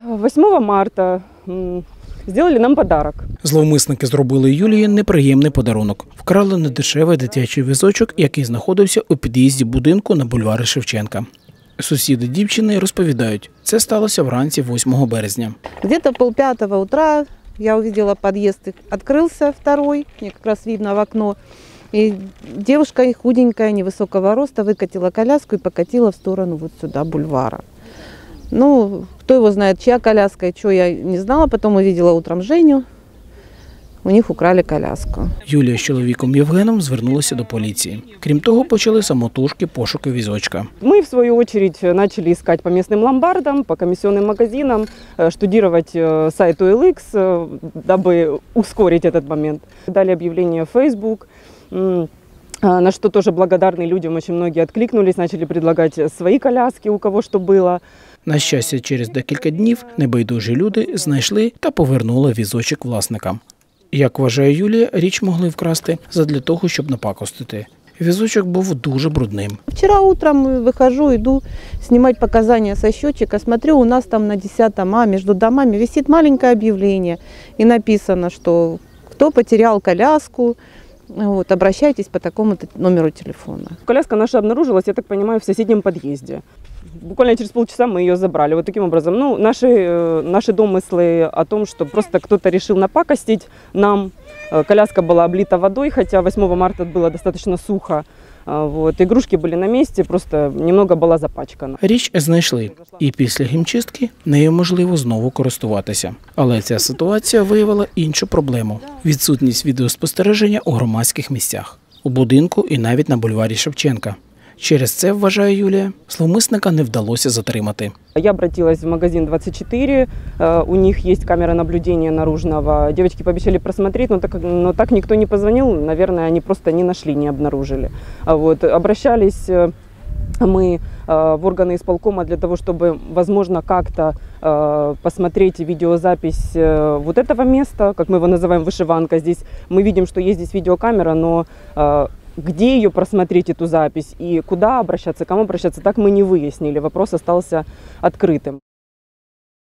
8 марта м, сделали нам подарок. Зловмисники зробили Юлії неприємний подарунок. Вкрали недешевий дитячий візочок, який знаходився у під'їзді будинку на бульварі Шевченка. Сусіди дівчини розповідають, це сталося вранці 8 березня. Где-то полпятого утра я увидела подъезд, открылся второй, мне как раз видно в окно. И девушка худенькая, невысокого роста, выкатила коляску и покатила в сторону вот сюда, бульвара. Ну, кто его знает, чья коляска и что, я не знала. Потом увидела утром Женю. У них украли коляску. Юлія з чоловіком Євгеном звернулися до поліції. Крім того, почали самотужки пошуки візочка. Мы, в свою очередь, начали искать по местным ломбардам, по комиссионным магазинам, э, штудировать э, сайт OLX, э, дабы ускорить этот момент. Дали объявление в Facebook, м, а, на что тоже благодарны людям очень многие откликнулись, начали предлагать свои коляски, у кого что было. На щастя, через декілька днів небайдужі люди знайшли та повернули візочок власникам. Як вважає Юлія, річ могли вкрасти задля того, щоб напакостити. Візочок був дуже брудним. Вчера утром выхожу, иду снимать показания со счетчика, смотрю, у нас там на 10 А между домами висит маленькое объявление и написано, что кто потерял коляску, вот, обращайтесь по такому-то номеру телефона. Коляска наша обнаружилась, я так понимаю, в соседнем подъезде. Буквально через полчаса мы ее забрали. Вот таким образом. Ну, наши, э, наши домыслы о том, что просто кто-то решил напакостить нам. Э, Коляска была облита водой, хотя 8 марта было достаточно сухо. А, Вот. Игрушки были на месте, просто немного была запачкана. Річ знайшли, і після гімчистки нею можливо знову користуватися. Але ця ситуація виявила іншу проблему: відсутність відеоспостереження у громадських місцях, у будинку і навіть на бульварі Шевченка. Через це, вважає Юлія, зловмисника не вдалося затримати. Я обратилась в магазин 24, э, у них есть камера наблюдения наружного. Девочки пообещали просмотреть, но так, но так никто не позвонил, наверное, они просто не нашли, не обнаружили. А Вот. Обращались э, мы э, в органы исполкома для того, чтобы, возможно, как-то посмотреть видеозапись вот этого места, как мы его называем, вышиванка. Здесь мы видим, что есть здесь видеокамера, но где ее просмотреть, эту запись, и куда обращаться, к кому обращаться, так мы не выяснили. Вопрос остался открытым.